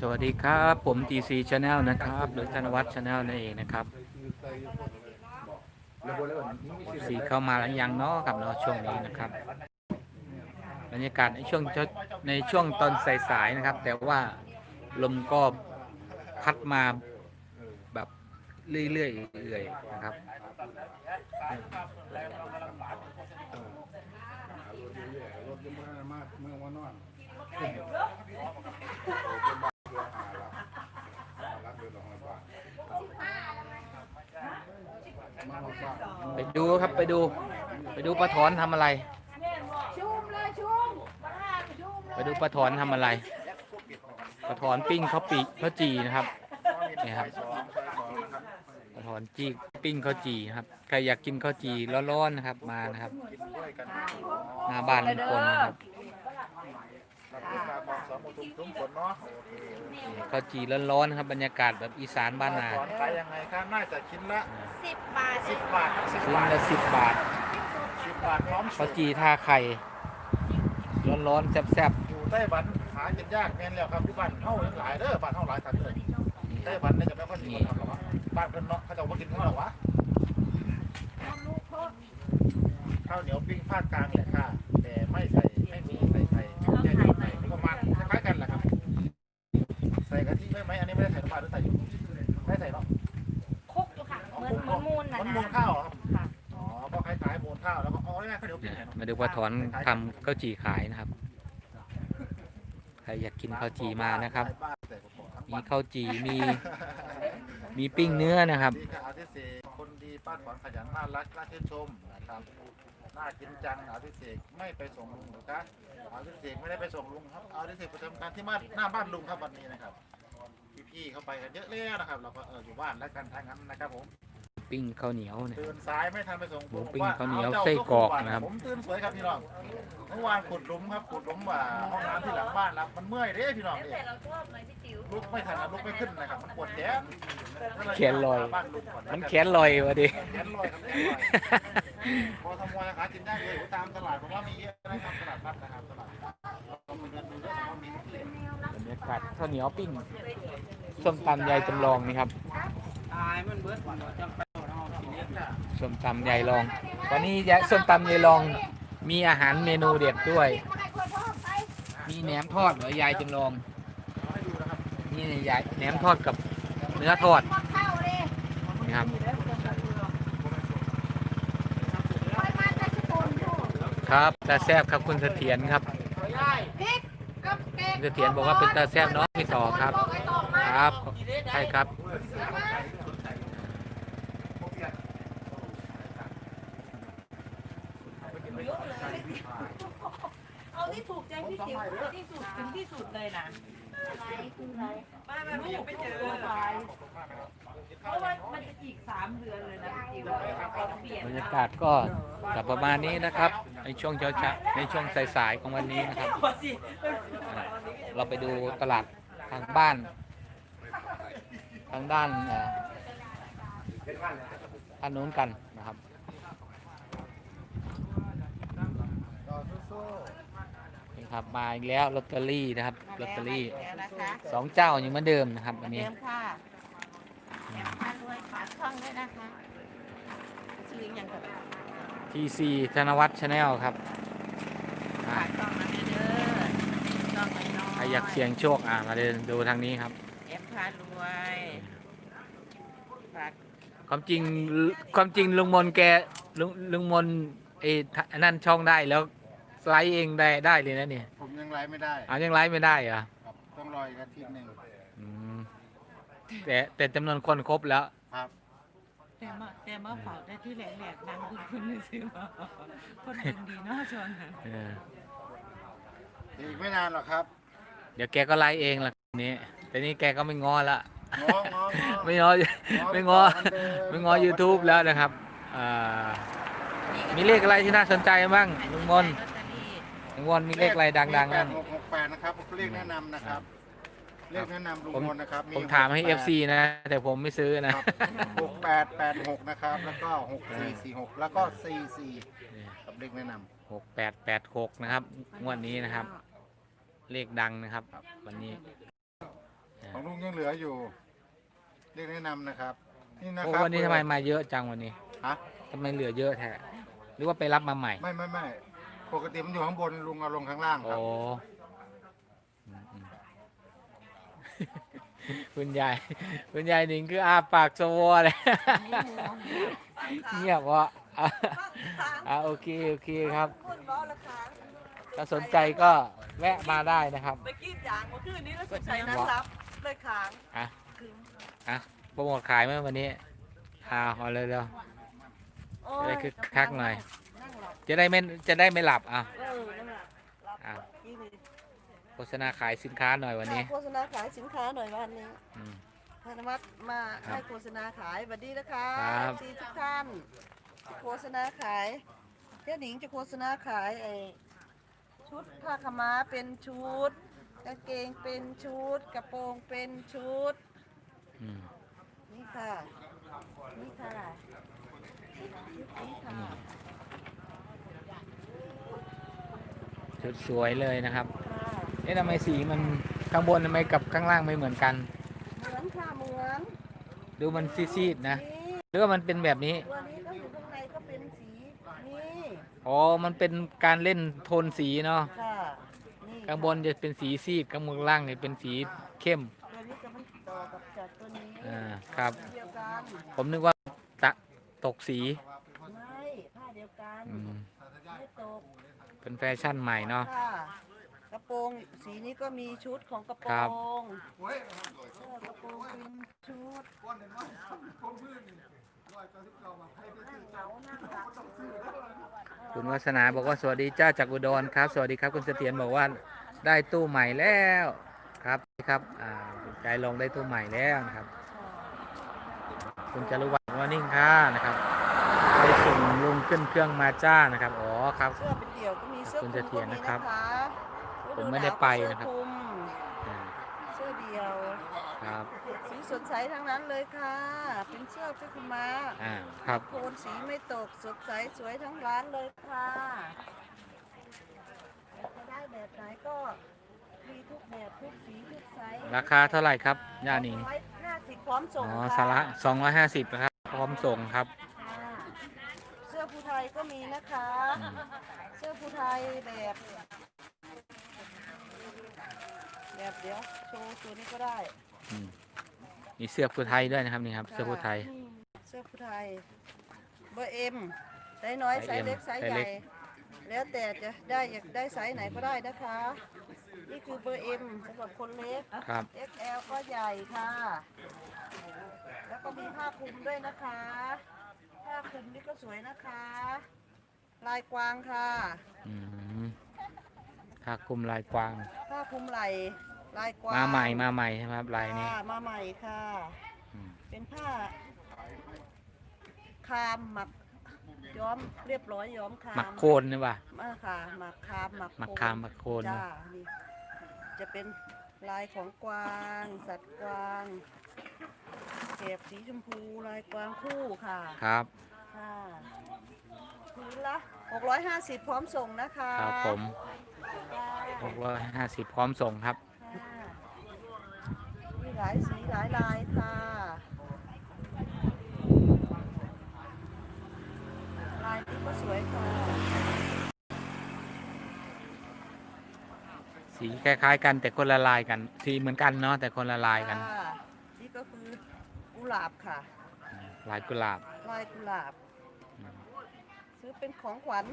สวัสดีครับ ผม TC Channel นะครับ หรือธนวัฒน์ Channel นั่นเองนะครับสีเข้ามาแล้วยังเนาะครับเนาะช่วงนี้นะครับบรรยากาศในช่วงช้าในช่วงตอนสายๆนะครับ แต่ว่าลมก็พัดมาแบบเรื่อยๆเอื่อยๆนะครับเมือวานอนรับเดือนละห้าบาทมาหกบาท ไปดูครับไปดู ไปดูปลาถอนทำอะไร ชุ่มเลยชุ่มมาหาชุ่มเลยไปดูปลาถอนทำอะไรปลาถอนปิ้งเขาปีเขาจีนะครับนี่ครับปลาถอนจีปิ้งเขาจีครับใครอยากกินข้าวจีร้อนๆนะครับมานะครับหน้าบ้านลุงพลนะครับ นี่ข้าวจีร้อนๆนะครับบรรยากาศแบบอีสานบ้านนาถอนขายยังไงครับน่าจะชิ้นละสิบบาทสิบบาทสิบซื้อบาทละสิบบาทสิบบาทพร้อมข้าวจีท่าไข่ร้อนๆแซ่บอยู่ไต้หวันหากินยากแม่นแล้วครับที่บ้านเฮาหลายเด้อบ้านเฮาหลายทันเลยไต้หวันน่าจะไม่ค่อยมีคนทำหรอกวะบ้านเพิ่นเนาะเขาจะเอามากินเท่าไหร่วะข้าวเหนียวปิ้งภาคกลางแหละค่ะ แต่ไม่ใส่ไม่มีใส่ไข่ นี่ไงข้าวเหนียวๆปิ้งเนี่ยเห็นมาดูปลาถอนทำข้าวจีขายนะครับ ใครอยากกินข้าวจีมานะครับ มีข้าวจีมี มีปิ้งเนื้อนะครับดีค่ะอาทิตย์เสกคนดีป้าถอนขยันน่ารักน่าชื่นชมนะครับน่ากินจังอาทิตย์เสกไม่ไปส่งลุงหรือคะอาทิตย์เสกไม่ได้ไปส่งลุงครับอาทิตย์เสกประจำการที่บ้านหน้าบ้านลุงครับวันนี้นะครับ พี่ๆเข้าไปกันเยอะแล้วนะครับ เราก็เอออยู่บ้านแล้วกันทางนั้นนะครับผม ปิ้งข้าวเหนียวเนี่ยตื่นสายไม่ทันไปส่งหมูปิ้งผมข้าวเหนียวอจ้ไส้กรอกนะครับ ผมตื่นสวยครับพี่น้องเมื่อวานขุดหลุมครับขุดหลุมว่าห้องน้ำที่หลังบ้านครับมันเมื่อยเด้พี่น้องเด้เราชอบเลยพี่ติ๋วลุกไม่ทันนะลุกไม่ขึ้นนะครับมันปวดแขนแขนลอย บ้านลุงก่อนมันแขนลอยวะดิ แขนลอยครับแขนลอยพอทำมวยหากินได้เลยตามตลาดผมว่ามีเยอะนะครับตลาดนัดนะครับตลาดเราไปเดินดูด้วยว่ามีที่ไหนบรรยากาศข้าวเหนียวปิ้งส้มตำยายจำลองนี่ครับ ส้มตำยายลองวันนี้ยายส้มตำยายลองมีอาหารเมนูเด็ดด้วยให้คนชอบไปมีแหนมทอดเหรอยายจำลองให้ดูนะครับนี่ยายแหนมทอดกับเนื้อทอดหมดเข้าเลยนะครับคอยมาจะสกุลอยู่ครับตาแซบครับคุณเสถียรครับพริกกับแกงคุณเสถียรบอกว่าเป็นตาแซบเนาะพี่ต่อครับบอกไอ้ต่อมาครับใช่ครับ เอาที่ถูก ใจพี่ติ๋วที่สุดถึงที่สุดเลยนะอะไรคืออะไรป้ามันไม่อยากไปเจอเพราะว่ามันจะอีกสามเดือนเลยนะพี่ติ๋วเปลี่ยนบรรยากาศก็จะประมาณนี้นะครับ ในช่วงเช้าชในช่วงสายๆของวันนี้นะครับหัวสิอ่าเราไปดูตลาดทางบ้าน ทางด้านเอ่อด้านนู้นกันนะครับต่อสู้ นี่ครับมาอีกแล้วลอตเตอรี่นะครับลอตเตอรี่แล้วนะคะสองเจ้ายังเหมือนเดิมนะครับวันนี้เดิมค่ะแอมพารวยฝากช่องด้วยนะคะชื่อยังกับ TC ธนวัฒน์ชาแนลครับอ่าฝากช่องนะเด้อช่องน้อยๆใครอยากเสี่ยงโชคอ่ามาเดินดูทางนี้ครับ แอมพารวยฝากความจริงความจริงลุงมนแกลุงลุงมนเออนั่นช่องได้แล้ว สไลด์เองได้ได้เลยนะเนี่ยผมยังไลฟ์ไม่ได้เอายังไลฟ์ไม่ได้เหรอครับต้องรออีกอาทิตย์หนึ่งอืมแต่แต่จำนวนคนครบแล้ว ครับแต่มาแต่มาฝากได้ที่แหลกๆดังคุณคุณเลยซื้อมาคนดึงดีเนาะชวนนั้นเอออีกไม่นานหรอกครับเดี๋ยวแกก็ไลฟ์เองละนี้แต่นี่แกก็ไม่งอละงององอไม่งอไม่งอไม่งอ YouTube แล้วนะครับอ่ามีเลขอะไรที่น่าสนใจบ้างลุงมน ลุงมนมีเลขอะไรดังๆบ้าบ้างหกหกแปดนะครับเลขแนะนำนะครับ เลขแนะนำลุงผมมนนะครับผมถามให้ FC นะ แต่ผมไม่ซื้อนะ หกแปดแปดหกนะครับ แล้วก็หกสี่สี่หกแล้วก็สี่สี่กับเลขแนะนำ หกแปดแปดหกนะครับ งวดนี้นะครับ เลขดังนะครับ วันนี้ ของลุงยังเหลืออยู่เรียกแนะนำนะครับ นี่นะโอ้ครับวันนี้ทำไมมาเยอะจังวันนี้ฮะทำไมเหลือเยอะแท้หรือว่าไปรับมาใหม่ ไม่ไม่ไม่ ปกติมันอยู่ข้างบนลุงเอาลงข้างล่างคโอ้รับอืมอืม คุณยายคุณยายหนิงคืออาปากสวอเลยเงียบวะอะอะโอเคโอเคครับ คนร้อละค่ะถ้าสนใจก็แวะมาได้นะครับ ไปกินยางเมื่อคืนนี้แล้วสงสัยน้ำซับเลยค้างอะ คืนอะโปรโมทขายไหมวันนี้อ่าเอาเลยเร็วโอ้จะได้คึกคักหน่อยนั่งหลับ จะได้ไม่จะได้ไม่หลับอะเออนั่งหลับหลับอะอีกเลยโฆษณาขายสินค้าหน่อยวันนี้โฆษณาขายสินค้าหน่อยวันนี้อืม ธนวัฒน์มาครับให้โฆษณาขายสวัสดีนะคะครับ ซีทุกท่านโฆษณาขายเจ้าหนิงจะโฆษณาขายไอชุดผ้าขาวม้าเป็นชุดกางเกงเป็นชุด กระโปรงเป็นชุด อืม นี่ค่ะ นี่ค่ะนี่ค่ะ ชุดสวยเลยนะครับค่ะเอ๊ะทำไมสีมันข้างบนทำไมกับข้างล่างไม่เหมือนกัน เหมือนค่ะเหมือนดูมันซีดๆนะนี่หรือว่ามันเป็นแบบนี้ ตัวนี้ก็อยู่ข้างในก็เป็นสีนี่อ๋อ มันเป็นการเล่นโทนสีเนาะ ค่ะนี่ข้างบนจะเป็นสีซีดข้างบนล่างเนี่ยเป็นสีเข้ม ตัวนี้จะมันต่อกับจากตัวนี้อ่า ครับ เดียวกันผมนึกว่าตะตกสีไม่ผ้าเดียวกันอืม ไม่ตก เป็นแฟชั่นใหม่เนาะ ค่ะกระโปรงสีนี้ก็มีชุดของกระโปรครับ งเสื้อกระโปรงเป็นชุดนั่งเหงานั่งหลับคุณวัฒนาบอกว่าสวัสดีจ้าจากอุดรครับ สวัสดีครับคุณเสถียรบอกว่าได้ตู้ใหม่แล้วครับครับอ่าคุณใจลงได้ตู้ใหม่แล้วนะครับ คุณจารุวัฒน์วอร์นิ่งค่ะนะครับไปส่งลุงขึ้นเครื่องมาจ้านะครับอ๋อครับ เสื้อเป็นเดี่ยวก็มี เสื้อคุณคลุเสถียรก็มีนะครับฤผมไม่ได้ไปนะครับเสื้อคลุมอ่าเสื้อเดี่ยว ครับสีสดใสทั้งนั้นเลยค่ะ เป็นเสื้อผ้าขาวม้าอ่าครับโทนสีไม่ตกสดใสสวยทั้งร้านเลยค่ะอยากจะได้แบบไหนก็มีทุกแบบทุกสีทุกไซส์ราคาเท่าไหร่ครับย่าหนิงร้อยห้าสิบพร้อมส่งอ๋อค่ะสาระสองร้อยห้าสิบนะครับ พร้อมส่งครับค่ะเสื้อผู้ไทยก็มีนะคะ อืมเสื้อ ผู้ไทยแบบ แบบเดี๋ยวโชว์ตัวนี้ก็ได้ อืมมีเสื้อผู้ไทยด้วยนะครับนี่ครับ เสื้อผู้ไทย เสื้อผู้ไทย เบอร์เอ็มไซส์น้อยไซไซส์ส์เล็ก M ไซส์ไซส์ใหเล็ญ่ ก แล้วแต่จะได้อยากได้ไซส์ไหนก็ได้นะคะ นี่คือเบอร์เอ็มสำหรับคนเล็ก ครับ XL ก็ใหญ่ค่ะ แล้วก็มีผ้าคลุมด้วยนะคะ ผ้าคลุมนี่ก็สวยนะคะ ลายกวางค่ะอืมผ้าคลุมลายกวาง ผ้าคลุมไหล่ลายกวางมาใหม่มาใหม่ใช่ไหมครับลายนี้ค่ะมาใหม่ค่ะ อืมเป็นผ้า คามหมัก ย้อมเรียบร้อยย้อมคามหมักโคนนี่ป่ะมาค่ะหมักคามหมักหมักโน คามหมักโคนจ้าเนอะนี่จะเป็นลายของกวาง สัตว์กวางเก็บสีชมพูลายกวางคู่ค่ะครับ ค่ะ พื้นละ650 พร้อมส่งนะคะครับผมค่ะหกร้อยห้าสิบพร้อมส่งครับ ค่ะมีหลายสีหลายลายค่ะ ลายนี้ก็สวยค่ะสีคล้ายๆ กันแต่คนละลายกัน สีเหมือนกันเนาะแต่คนละลายกัน ค่ะนี่ก็คือกุหลาบค่ะ ลายกุหลาบ ลายกุหลาบอืม ซื้อเป็นของขวัญ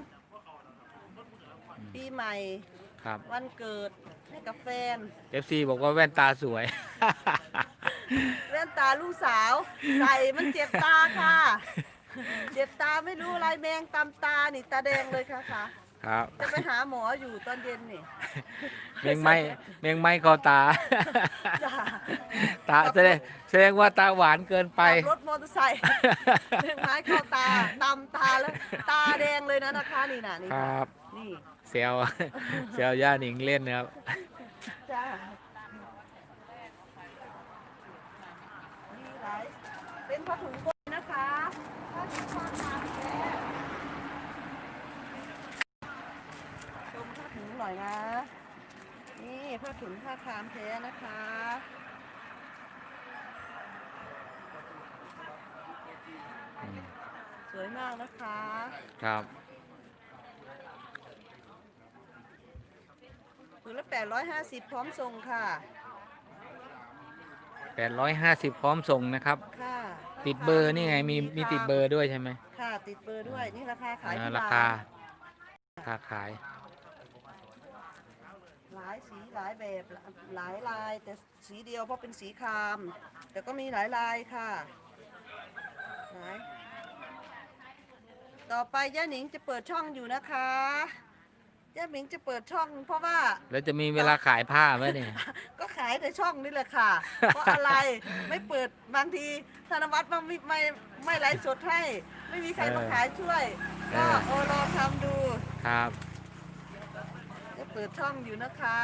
ปีใหม่ ครับ วันเกิดให้กับแฟนเอฟซีบอกว่าแว่นตาสวย แว่นตาลูกสาว ใส่มันเจ็บตาค่ะ เจ็บตาไม่รู้อะไรแมงตำตานี่ตาแดงเลยค่ะค่ะ ครับ จะไปหาหมออยู่ตอนเย็นนี่เมงไม้เมงไม้คอตา จ้าตาแสดงแสดงว่าตาหวานเกินไป ขับรถมอเตอร์ไซค์เรื่องไม้เข้าตาตำตาแล้ว ตาแดงเลยนะนะคะ นี่น่ะนี่คค่ะรับนี่ เซลเซลย่าหนิงเล่นนะครับ จ้ามีหลายเป็นผ้าถุงก้นนะคะผ้าถุงผ้า หน่อยนะ นี่ผ้าถุงผ้าคามแท้นะคะ สวยมากนะคะ ครับถุงละแปดร้อยห้าสิบพร้อมส่งค่ะแปดร้อยห้าสิบพร้อมส่งนะครับ ค่ะติดเบอร์นี่ไงมีมีติดเบอร์ด้วยใช่ไหมค่ะ ติดเบอร์ด้วย นี่ราคาขายราคาราคาขาย หลายสีหลายแบบหลายลาย แต่สีเดียวเพราะเป็นสีคราม แต่ก็มีหลายลายค่ะไหนต่อไปย่าหนิงจะเปิดช่องอยู่นะคะย่าหนิงจะเปิดช่อง เพราะว่า แล้วจะมีเวลาขายผ้าไหมเนี่ย ก็ขายในช่องนี่แหละค่ะ เพราะอะไรไม่เปิดบางทีธนวัฒน์ไม่ไม่ไม่ไลฟ์สดให้ ไม่มีใครมาขายช่วยเอก็อโอลองทำดูครับจะ เปิดช่องอยู่นะคะ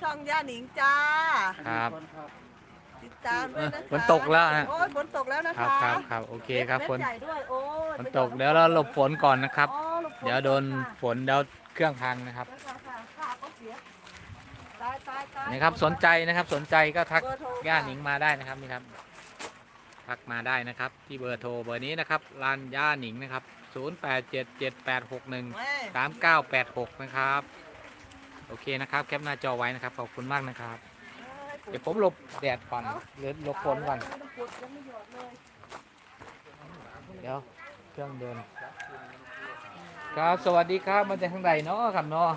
ช่องย่าหนิงจ้า ครับ ติดตามด้วยนะคะฝนตกแล้วนะโอ้ยฝนตกแล้วนะครัคะบครับครับโอเคครับม็ดฝนใหญ่ด้วยโอ้ยฝนตกเดี๋ยวเราหลบฝนก่อนนะครับ อ๋อหลบฝเดี๋ยวโดนค่ะฝนเดี๋ยวเครื่องพังนะครับค่ะค่ะค่ะก็เสียตายตายตาย นี่ครับสนใจนะครับสนใจก็ทักเบอร์โทรค่ะ ย่าหนิงมาได้นะครับนี่ครับทักมาได้นะครับ ที่เบอร์โทรเบอร์นี้นะครับร้านย่าหนิงนะครับ 087781แม่3986 นะครับ โอเคนะครับแคปหน้าจอไว้นะครับขอบคุณมากนะครับ เดี๋ยวผมหลบแดดก่อนหรือหลบฝนก่อนเดี๋ยวเครื่องเดิน ครับสวัสดีครับมาจากทางใดเนาะครับเนาะ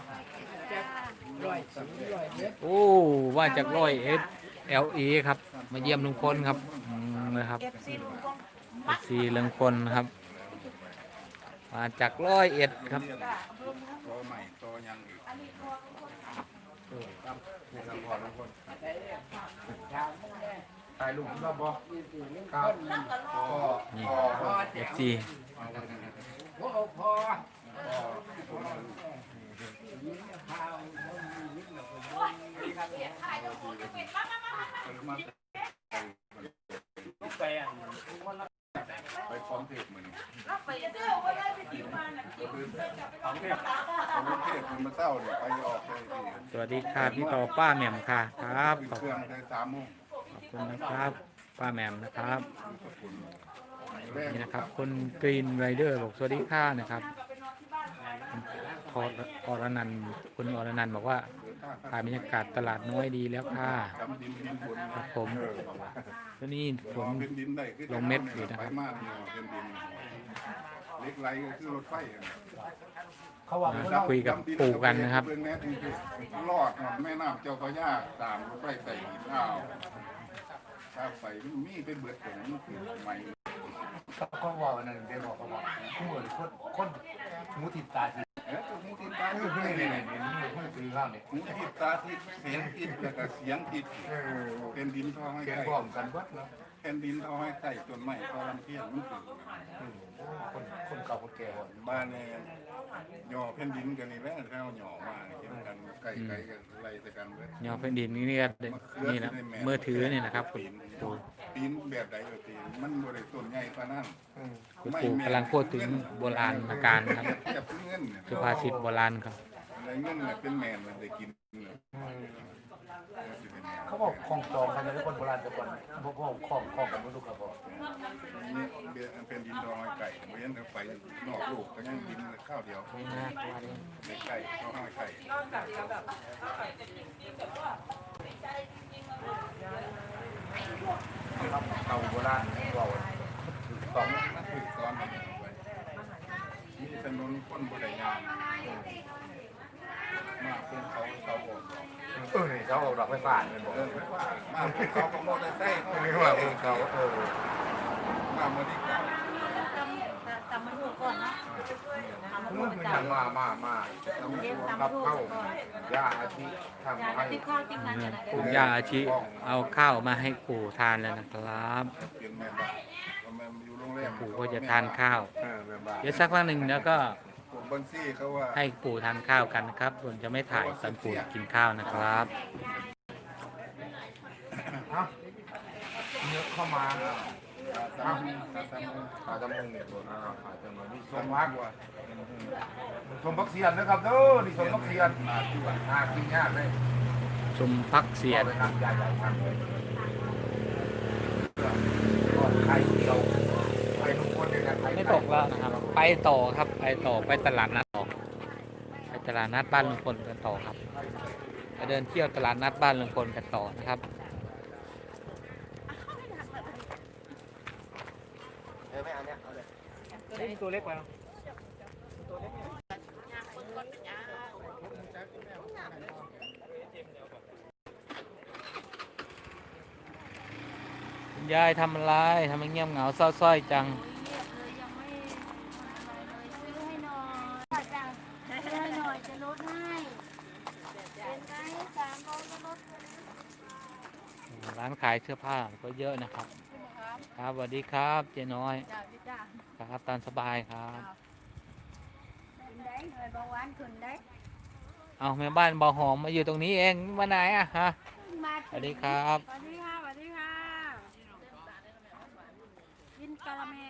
โอ้ว่าจากร้อยเอสเอลเอครับ มาเยี่ยมลุงพลครับนะครับเอฟซีลุงพลครับ มาจากร้อยเอ็ดครับ ใหม่โตยังอีกถ่ายรูปเราบ่ครับก็นี่เอฟซีไปพร้อมเพจเหมือนไปเที่ยวก็ได้ไปกินมาน่ะกินพร้อมเพจพร้อม เพจมันมาเศร้าเนี่ยไปออกเลยทีสวัสดีค่ะพี่ต่อป้าแหม่มค่ะครับขอบเครื่องได้สามโมงคุณนะครับ ป้าแหม่มนะครับ แรกนี่นะครับคุณกรีนไรเดอร์บอกสวัสดีค่ะนะครับพออรนันต์คุณอรนันต์บอกว่าถ่ายบรรยากาศตลาดน้อยดีแล้วค่ะ จำดินดินบนครับผมแล้วนี่ฝนเป็นดินได้คือลงเม็ดอยู่นะครับ ไปมากเนี่ยเป็นดิน เล็กไรก็คือรถไฟอะมาคุยกับปู่กันนะครับ เบื้องแน่ที่รอดหมดแม่น้ำเจ้าพระยาตามรถไฟใส่หินอ้าวถ้าไฟมันมีเป็นเบิดของมันคือใหม่ เขาบอกว่านั่นเดี๋ยวบอกเขาบอกผู้คนคนคนหมูติดตาสิเอ๊ะหูติดตานี่ที่นี่นี่นี่นี่นี่นี่ผู้ซื้อข้าวเนี่ยหูติดตาที่เสียงติดแล้วก็เสียงติดเออเป็นดินทอให้เขียนใส่พร้อมกันเบิดเนาะ เป็นดินทอให้ใส่จนใหม่พอลำเพียงมันคืออืมคนคนเก่าคนแก่ว่าบ้านเนี่ยหย่อแผ่นดินกันนี่แหละถ้าเอาหย่อมาเนี่ยเห็นกันไก่ไก่กันไล่ใส่กันเบิดยอแผ่นดินนี่ก็นี่นะมือถือนี่นะครับคุณปู่ปีนแบบใดก็ตีนมันบริต้นใหญ่กว่านั้นอืมคุณปู่กำลังพูดถึงโบราณการนะครับจับเงินเนี่ยสุภาษิตโบราณครับอะไรเงินเนี่ยเป็นแมนมันได้กินเนี่ยอืมสิ เป็นแมนเขาบอกของจองกันเลยคนโบราณแต่ก่อนพวกพวกของของกันไม่รู้ครับบอกนี่เบียร์เป็นดินดองไก่เว้นแต่ไปนอกลูกก็ยังดินข้าวเดียวในไก่ข้าวห้อยไก่เก่าโบราณว่าถูกต้องนั่นคือตอนนี้ไปมีถนนคนบริยางมาเป็นเขาเขาโอน เออนี่เขาเอาดอกไฟฟ้าเนี่ยบอกเออไม่ว่ามาเป็นเขาก็มอเตอร์ไซค์เขานี่ไม่ว่าว่าเออเขาเออมาบริการจำมันหัวก่อนนะมันคือยังมามามารับเข้ายาอาทิทำให้ที่ข้าวจิ้มนั้นยาอาชิเอาข้าวมาให้ปู่ทานแล้วนะครับปู่ก็จะทานข้าวเดี๋ยวสักพักหนึ่งแล้วก็ พวกบัญชีเขาว่าให้ปู่ทานข้าวกันนะครับส่วนจะไม่ถ่ายตอนปู่กินข้าวนะครับ เอ้าเนื้อเข้ามาตามตามตามขาจมูกเนี่ยตัวอ่าขาจมูกนี่สมพักว่ะสมพักเสียนนะครับเด้อนี่สมพักเสียนหาที่ว่าหากินยากเลยสมพักเสียนไปทำใหญ่ๆทำเลยก่อนไข่เดียวไข่ ไม่ตกแล้วนะครับ ไปต่อครับ ไปต่อไปตลาดนัดต่อไปตลาดนัดบ้านลุงพลกันต่อครับไปเดินเที่ยวตลาดนัดบ้านลุงพลกันต่อนะครับตัวเล็กไปคุณยายทำอะไรทำไมเงียบเหงาเศร้าส้อยจังานขายเสื้อผ้าก็เยอะนะครับ ครับสวัสดีครับเจ๊น้อย จ้าพี่จ้าครับตามสบายครับ ขึ้นได้เลยเบาหวานขึ้นได้เอาแม่บ้านบ่อหอมมาอยู่ตรงนี้เองมาไหนอะฮะ มาสวัสดีครับ สวัสดีค่ะสวัสดีค่ะกินกะละแม่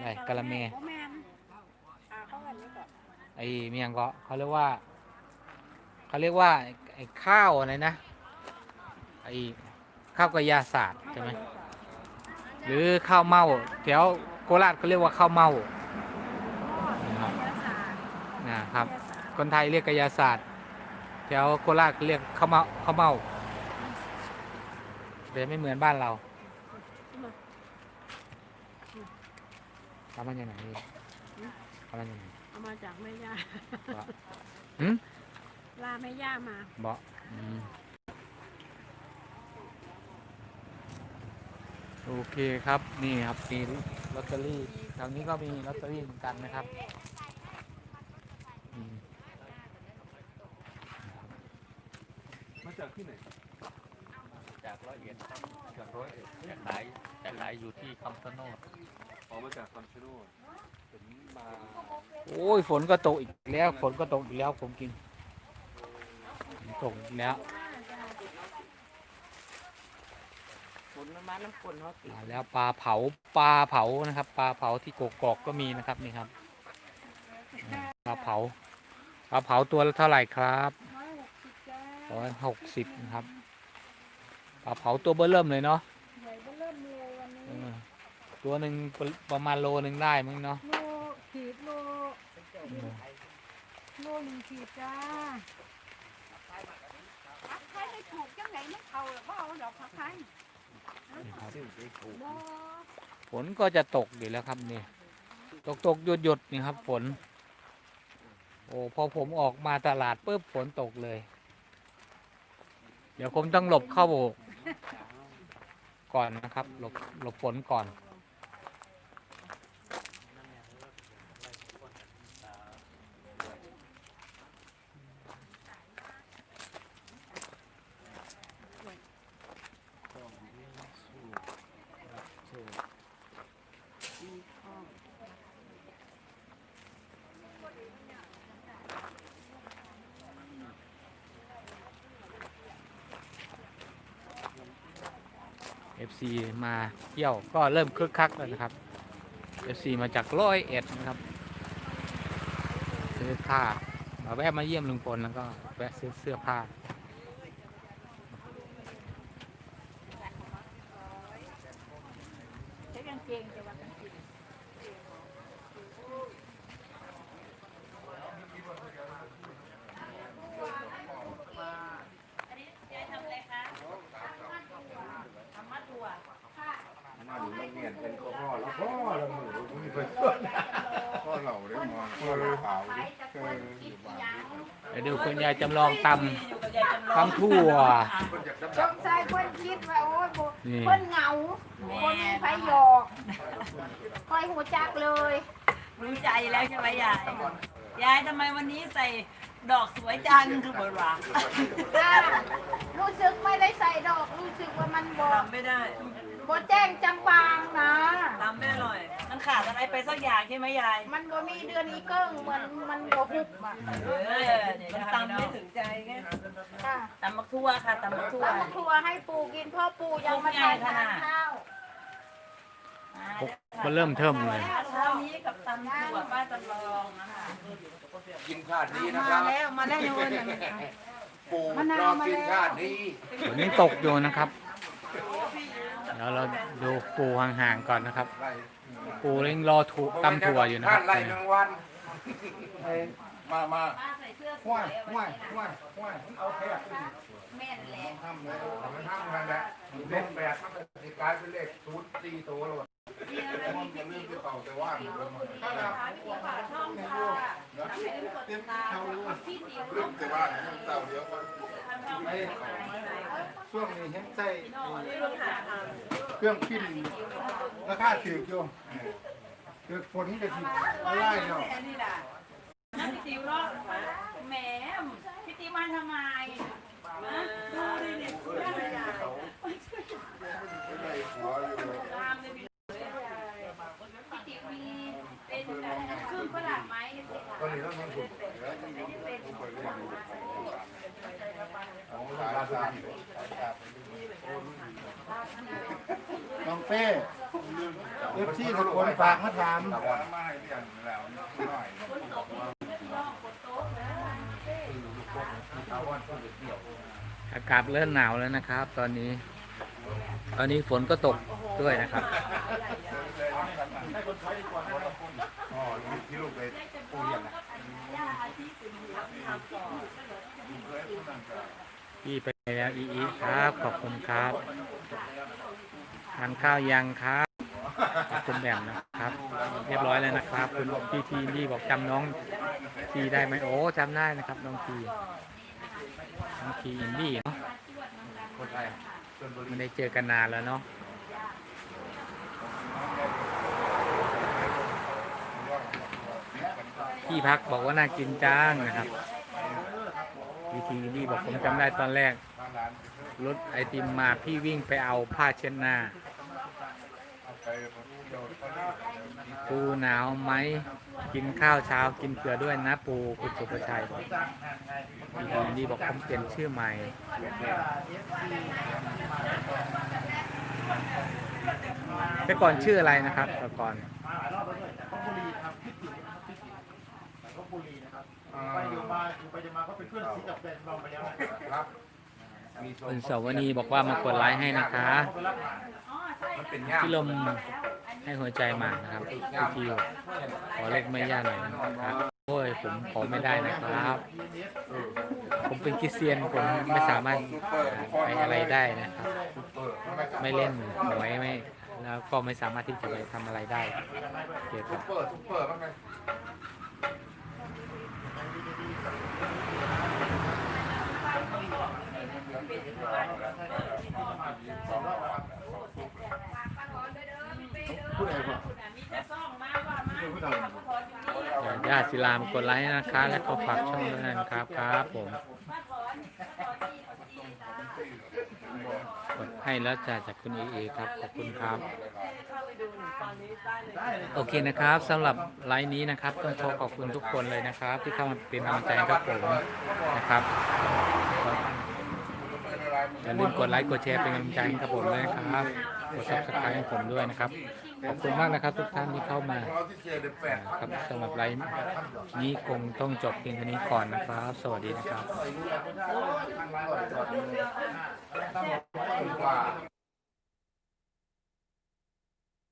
ไหนกะละแม่ โอ้แม่นอ่าเข้ากันนี้ก่อนไอ้เมียงก็เขาเรียกว่าเขาเรียกว่าไอ้ข้าวอะไรนะไอ้ ข้าวกระยาศาสตร์ใช่ไหมหรือข้าวเม่าแถวโคราชเขาเรียกว่าข้าวเม่านะครับนะครับ คนไทยเรียกกระยาศาสตร์แถวโคราชเขาเรียกข้าวเม่าข้าวเม่าแต่ไม่เหมือนบ้านเราทำมันยังไงนี่ทำมันยังไงเอามาจากแม่ย่าว่าหืมลาแม่ย่ามาเบาะอืม โอเคครับนี่ครับมีลอตเตอรี่แถวนี้ก็มีลอตเตอรี่เหมือนกันนะครับอืมมาจากที่ไหนจากร้อยเอ็ดจากร้อยเอ็ดจะขายจะขายอยู่ที่คำชะโนดออกมาจากคำชะโนดผมมาโอ้ยฝนก็ตกอีกแล้ว ฝนก็ตกอีกแล้วผมกินฝนตกอีกแล้ว ฝนมันมาน้ำฝนเขาติดมาแล้วปลาเผาปลาเผานะครับ ปลาเผาที่กกอกก็มีนะครับนี่ครับอืมปลาเผาปลาเผาตัวละเท่าไหร่ครับร้อยหกสิบจ้าร้อยหกสิบนะครับปลาเผาตัวเบอร์เริ่มเลยเนาะใหญ่เบ้อเริ่มเลยวันนี้เออตัวหนึ่งประมาณโลหนึ่งได้มั้งเนาะโลขีดโลโลหนึ่งขีดจ้าผักไทยให้ถูกจังไหนมันเท่าหรือเปล่าดอกผักไทย นี่ครับฝนก็จะตกอยู่แล้วครับนี่ตกตกหยุดหยุดนี่ครับ ฝน โอ้พอผมออกมาตลาดปุ๊บฝนตกเลย เดี๋ยวผมต้องหลบเข้าก่อนนะครับ หลบหลบฝนก่อน FC มาเที่ยวก็เริ่มคึกคักแล้วนะครับ FC มาจากร้อยเอ็ดนะครับซื้อผ้ามาแวะมาเยี่ยมลุงพลแล้วก็แวะซื้อเสื้อผ้า ใช้กางเกงจะว่ากางเกง มาอยู่โรงเรียนเป็นพ่อแล้วพ่อแล้วมือมีเพื่อนพ่อเราได้มองพ่อเราขาวดิเอออยู่บ้าน ไปดูคุณยาย จำลองตำตำทั่วคนอยากสดำงสัยเพิ่นคิดว่าโอ้ยบ่นี่เพิ่นเหงาบ่มีไผหยอกคอยหูจักเลยรู้ใจแล้วใช่ไหมยาย ยายทำไมวันนี้ใส่ดอกสวยจังคือบอกว่าอ่ารู้สึกไม่ได้ใส่ดอกรู้สึกว่ามันบ่ทำไม่ได้ บ่แจ้งจำปางนะทำไม่อร่อย มันขาดอะไรไปสักอย่างใช่ไหมยายมันบ่มีเดือนอีเกิ้งมันมันบ่ฮุบอะเออมันตำไม่ถึงใจไงค่ะตำมักทั่วค่ะตำมักทั่วตำครัวให้ปู่กินเพ่อปู่ยังม่ทันทานข้าว มันเริ่มเทิมเลย เช้านี้กับตำถั่วป้าจำลองนะคะกินข้าวนี้นะครับแล้วมาแล้วโน่นน่ะปู่รอกินข้าวนี้ ฝนยังตกอยู่นะครับ ดี๋ยวเราดูปูห่างๆก่อนนะครับไล่ปูเร่งรอถูกตำถั่วอยู่นะครับ ไล่แมงวันมามาป้าใส่เสื้อสห้ววยยเอาห้วไว้ยห้วยห้วยเอาแค่ขึ้นแม่นแหละทำเลยมันทำกันแหละเล่นแบบมันก็สิกลายเป็นเลขศูนย์สี่ตัวเลยมันจะเรื่องที่เก่าแต่ว่ามันถ้าเราพี่ฝาช่องค่ะเต็มเขาเรื่องแต่ว่าเนี่ยมันเต่าเดียวกัน ช่วงนี้เห็นใจเครื่องพิมพ์ราคาถือโยมคือฝนก็สิไล่เนาะนั่นพี่ติ๋วเนาะแหมพี่ติ๋วมาทำไมนะดูดิเนี่ยเลยพี่พี่ติ๋วมีเป็นเครื่องประดับไหมตอนนี้ต้องมันถูกน้ องเป้เอฟซีทุกคนฝากมาถามแต่ว่ามาให้เรียนแล้วนิดหน่อยเอาวันที่เดียวอากาศเริ่มหนาวแล้วนะครับ ตอนนี้ ตอนนี้ฝนก็ตกด้วยนะครับอ๋อที่ลูกไปปูเรียนนะ พี่ไปแล้วอีอีครับ ขอบคุณครับทานข้าวยังครับขอบคุณแบมนะครับ เรียบร้อยแล้วนะครับ คุณพี่ทีนี่บอกจำน้องทีได้ไหมโอ้จำได้นะครับ น้องทีน้องทีอินดี้เนาะคนไทยไม่ได้เจอกันนานแล้วเนาะที่พักบอกว่าน่ากินจังนะครับ พี่ทีนี่บอกผมจำได้ตอนแรก รถไอติมมาพี่วิ่งไปเอาผ้าเช็ดหน้าปูหนาวไหมกินข้าวเช้ากินเกลือด้วยนะปูคุณสุภชัยบอกพี่ทีนี่บอกผมเปลี่ยนชื่อใหม่แต่ก่อนชื่ออะไรนะครับแต่ก่อน ลบบุรีครับพิจิตรครับพิจิตรลบบุรีนะครับ ไปอยู่มาอยู่ไปอยู่มาก็เป็นเพื่อนซีกับแฟนเราไปแล้วนะครับมีโซคุณสวนีบอกว่ามากดไลค์ให้นะคะเขาไปรับงานมันเป็นย่ามพี่ลมให้หัวใจมานะครับพี่ทิวขอเล็กไม่ย่าหน่อยนะครับโอ้ยผมขอไม่ได้นะครับ ผมเป็นคริสเตียนผมไม่สามารถไปอะไรได้นะครับ ไม่เล่นหวยไม่แล้วก็ไม่สามารถที่จะไปทำอะไรได้เกี่ยวซุกับ ปเปอร์ซุปเปอร์บ้างไง ผู้ใดบ่ญาติศิลามกดไลค์นะคะ และก็ฝากช่องด้วยนะครับครับผมกดให้แล้วจ้าจากคุณเอเอครับ ขอบคุณครับ โอเคนะครับสำหรับไลฟ์นี้นะครับต้องขอขอบคุณทุกคนเลยนะครับ ที่เข้ามาเป็นกำลังใจให้กับผมนะครับ อย่าลืมกดไลค์กดแชร์เป็นกำลังใจให้กับผมด้วยนะครับ กดซับสไครต์ให้ผมด้วยนะครับ ขอบคุณมากนะครับทุกท่านที่เข้ามาเราที่เสียเดือนแปดครับสำหรับไลฟ์นี้คงต้องจบเพียงเท่านี้ก่อนนะครับ สวัสดีนะครับ